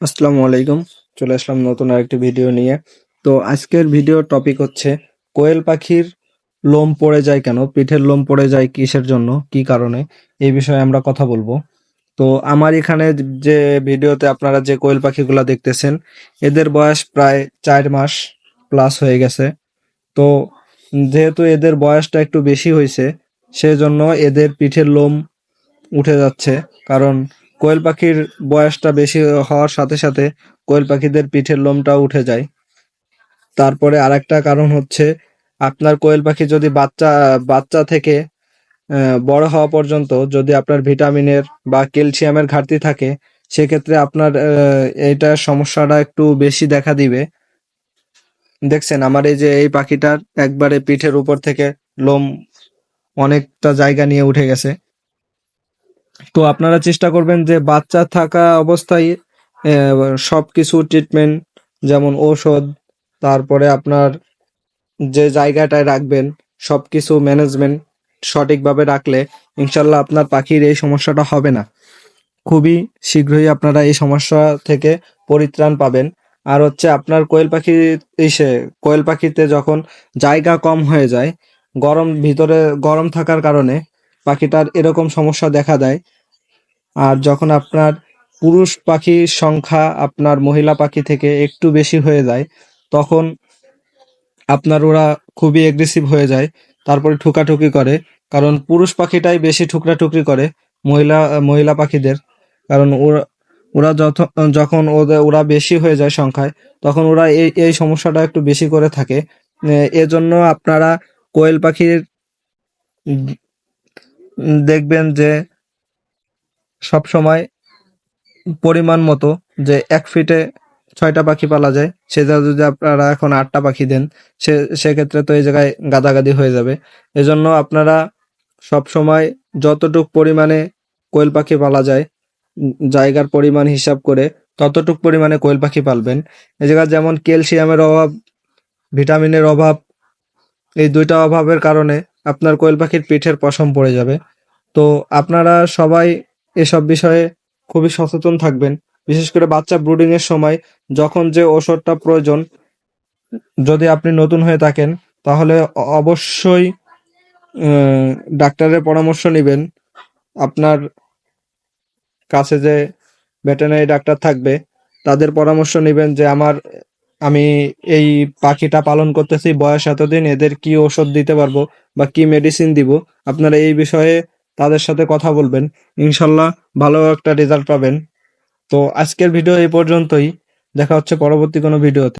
আসসালামু আলাইকুম। চলে আসলাম নতুন আরেকটি ভিডিও নিয়ে। তো আজকের ভিডিও টপিক হচ্ছে, কোয়েল পাখির লোম পড়ে যায় কেন? পিঠের লোম পড়ে যায় কিসের জন্য? কি কারণে? এই বিষয়ে আমরা কথা বলব। তো আমার এখানে যে ভিডিওতে আপনারা যে কোয়েল পাখিগুলো দেখতেছেন, এদের বয়স প্রায় চার মাস প্লাস হয়ে গেছে। তো যেহেতু এদের বয়সটা একটু বেশি হয়েছে, সেজন্য এদের পিঠের লোম উঠে যাচ্ছে। কারণ কোয়েল পাখির বয়সটা বেশি হওয়ার সাথে সাথে কোয়েল পাখিদের পিঠের লোমটাও উঠে যায়। তারপরে আরেকটা কারণ হচ্ছে আপনার কোয়েল পাখি যদি বাচ্চা বাচ্চা থেকে বড় হওয়া পর্যন্ত যদি আপনার ভিটামিনের বা ক্যালসিয়ামের ঘাটতি থাকে সেক্ষেত্রে আপনার আহ, এইটার সমস্যাটা একটু বেশি দেখা দিবে। দেখছেন আমার এই যে এই পাখিটার একবারে পিঠের উপর থেকে লোম অনেকটা জায়গা নিয়ে উঠে গেছে। তো আপনারা চেষ্টা করবেন যে বাচ্চা থাকা অবস্থায় সব কিছু ট্রিটমেন্ট যেমন ঔষধ, তারপরে আপনার যে জায়গাটায় রাখবেন সব কিছু ম্যানেজমেন্ট সঠিকভাবে রাখলে ইনশাল্লাহ আপনার পাখির এই সমস্যাটা হবে না। খুবই শীঘ্রই আপনারা এই সমস্যা থেকে পরিত্রাণ পাবেন। আর হচ্ছে আপনার কোয়েল পাখি এসে কোয়েল পাখিতে যখন জায়গা কম হয়ে যায়, গরম ভিতরে, গরম থাকার কারণে পাখিটার এরকম সমস্যা দেখা দেয়। আর যখন আপনার পুরুষ পাখির সংখ্যা আপনার মহিলা পাখি থেকে একটু বেশি হয়ে যায়, তখন আপনার ওরা খুবই এগ্রেসিভ হয়ে যায়, তারপরে ঠুকাঠুকি করে। কারণ পুরুষ পাখিটাই বেশি ঠুকরাঠুকরি করে মহিলা মহিলা পাখিদের। কারণ ওরা ওরা যত, যখন ওদের, ওরা বেশি হয়ে যায় সংখ্যায়, তখন ওরা এই এই সমস্যাটা একটু বেশি করে থাকে। এজন্য আপনারা কোয়েল পাখির দেখবেন যে সব সময় পরিমাণ মতো যে এক ফিটে ছয়টা পাখি পালা যায় সেটা যদি আপনারা এখন আটটা পাখি দেন, সে, সেক্ষেত্রে তো এই জায়গায় গাদাগাদি হয়ে যাবে। এজন্য আপনারা সব সময় যতটুক পরিমাণে কোয়েল পাখি পালা যায়, জায়গার পরিমাণ হিসাব করে ততটুক পরিমাণে কোয়েল পাখি পালবেন। এই জায়গায় যেমন ক্যালসিয়ামের অভাব, ভিটামিনের অভাব, এই দুইটা অভাবের কারণে আপনার কোয়েল পাখির পিঠের পশম পড়ে যাবে। তো আপনারা সবাই এসব বিষয়ে খুবই সচেতন থাকবেন। বিশেষ করে বাচ্চা ব্রুডিং এর সময় যখন যে ওষুধটা প্রয়োজন, যদি আপনি নতুন হয়ে থাকেন, তাহলে অবশ্যই ডাক্তারের পরামর্শ নেবেন। আপনার কাছে যে ভেটেরিনারি ডাক্তার থাকবে, তাদের পরামর্শ নেবেন যে আমার আমি এই পাখিটা পালন করতেছি, বয়স এতদিন, এদের কি ওষুধ দিতে পারব বা কি মেডিসিন দিব? আপনারা এই বিষয়ে তাদের সাথে কথা বলবেন। ইনশাল্লাহ ভালো একটা রেজাল্ট পাবেন। তো আজকের ভিডিও এই পর্যন্তই। দেখা হচ্ছে পরবর্তী কোনো ভিডিওতে